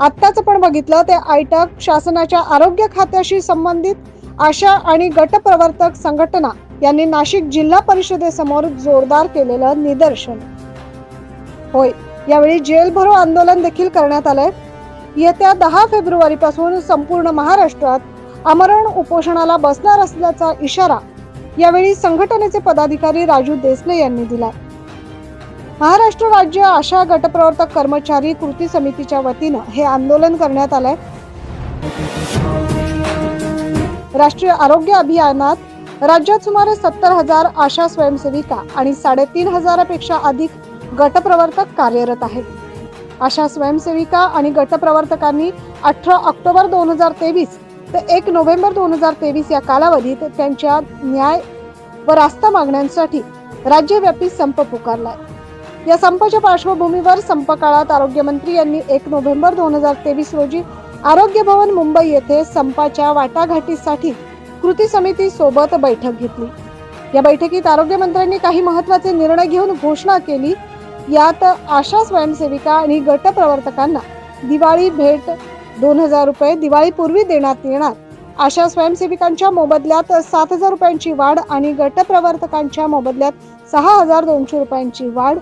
आत्ताच पण बघितलं ते आयटक शासनाच्या आरोग्य खात्याशी संबंधित आशा आणि गटप्रवर्तक संघटना यांनी नाशिक जिल्हा परिषदेसमोर जोरदार केलेलं निदर्शन. होय यावेळी जेलभरो आंदोलन देखील करण्यात आलंय. येत्या दहा फेब्रुवारी पासून संपूर्ण महाराष्ट्रात आमरण उपोषणाला बसणार असल्याचा इशारा यावेळी संघटनेचे पदाधिकारी राजू देसले यांनी दिला महाराष्ट्र राज्य आशा गटप्रवर्तक कर्मचारी कृती समितीच्या वतीनं हे आंदोलन करण्यात आलंय. राष्ट्रीय आरोग्य अभियानात राज्यात सुमारे सत्तर हजार आशा स्वयंसेविका आणि साडेतीन हजारापेक्षा अधिक गटप्रवर्तक कार्यरत आहेत. आशा स्वयंसेविका आणि गटप्रवर्तकांनी अठरा ऑक्टोबर दोन हजार तेवीस ते एक नोव्हेंबर दोन हजार तेवीस या कालावधीत त्यांच्या न्याय व रास्ता मागण्यांसाठी राज्यव्यापी संप पुकारलाय. या संपाच्या पार्श्वभूमीवर संप काळात आरोग्यमंत्री यांनी एक नोव्हेंबर दोन हजार तेवीस रोजी आरोग्य भवन मुंबई येथे संपाच्या वाटाघाटीसाठी कृती समिती सोबत बैठक घेतली. या बैठकीत आरोग्यमंत्र्यांनी काही महत्त्वाचे निर्णय घेऊन घोषणा केली. यात आशा स्वयंसेविका आणि गट प्रवर्तकांना दिवाळी भेट दोन हजार रुपये दिवाळीपूर्वी देण्यात येणार. आशा स्वयंसेविकांच्या मोबदल्यात सात हजार रुपयांची वाढ आणि गट प्रवर्तकांच्या मोबदल्यात सहा हजार दोनशे रुपयांची वाढ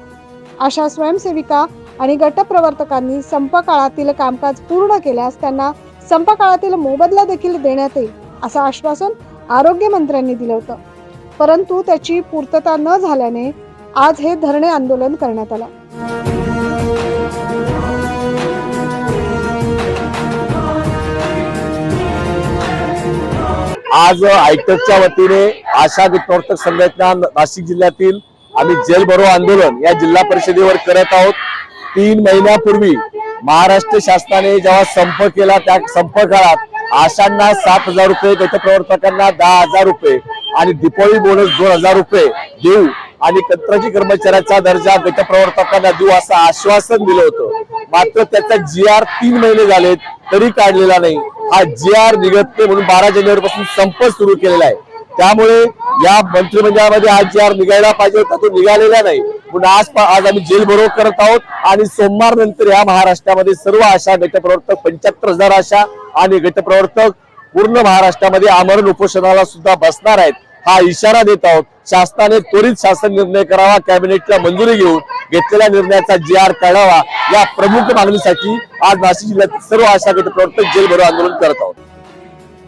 अशा स्वयंसेविका आणि गटप्रवर्तकांनी संपकाळातील संप काळातील कामकाज पूर्ण केल्यास त्यांना संप काळातील मोबदला देखील देण्यात येईल असं आश्वासन आरोग्य मंत्र्यांनी दिलं होतं. परंतु त्याची पूर्तता न झाल्याने आज हे धरणे आंदोलन करण्यात आलं. आज आयटकच्या वतीने आशा प्रवर्तक संघटना नाशिक जिल्ह्यातील आम्ही जेल भरो आंदोलन या जिल्हा परिषदेवर करत आहोत. तीन महिन्यापूर्वी महाराष्ट्र शासनाने जेव्हा संप केला त्या संप काळात आशांना सात हजार रुपये गटप्रवर्तकांना दहा हजार रुपये आणि दिपोळी बोनस दोन हजार रुपये देऊ आणि कंत्राटी कर्मचाऱ्याचा दर्जा गटप्रवर्तकांना देऊ असं आश्वासन दिलं होतं. मात्र त्याचा जी आर तीन महिने झालेत तरी काढलेला नाही. हा जी आर निघत म्हणून बारा जानेवारी पासून संप सुरू केलेला आहे. त्यामुळे या मंत्रिमंडळामध्ये आज जे आर निघायला पाहिजे होता तो निघालेला नाही. पण आज आज आम्ही जेल भरो करत आहोत आणि सोमवार नंतर या महाराष्ट्रामध्ये सर्व आशा गटप्रवर्तक पंच्याहत्तर हजार आशा आणि गटप्रवर्तक पूर्ण महाराष्ट्रामध्ये आमरण उपोषणाला सुद्धा बसणार आहेत. हा इशारा देत आहोत. शासनाने त्वरित शासन निर्णय करावा कॅबिनेटला मंजुरी घेऊन घेतलेल्या निर्णयाचा जी आर काढावा या प्रमुख मागणीसाठी आज नाशिक जिल्ह्यातील सर्व आशा गटप्रवर्तक जेल भरो आंदोलन करत आहोत.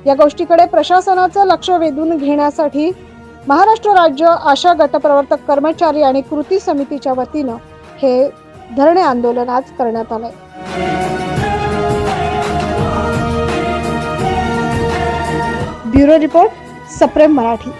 या गोष्टीकडे प्रशासनाचं लक्ष वेधून घेण्यासाठी महाराष्ट्र राज्य आशा गटप्रवर्तक कर्मचारी आणि कृती समितीच्या वतीनं हे धरणे आंदोलन आज करण्यात आलंय. ब्युरो रिपोर्ट सप्रेम मराठी.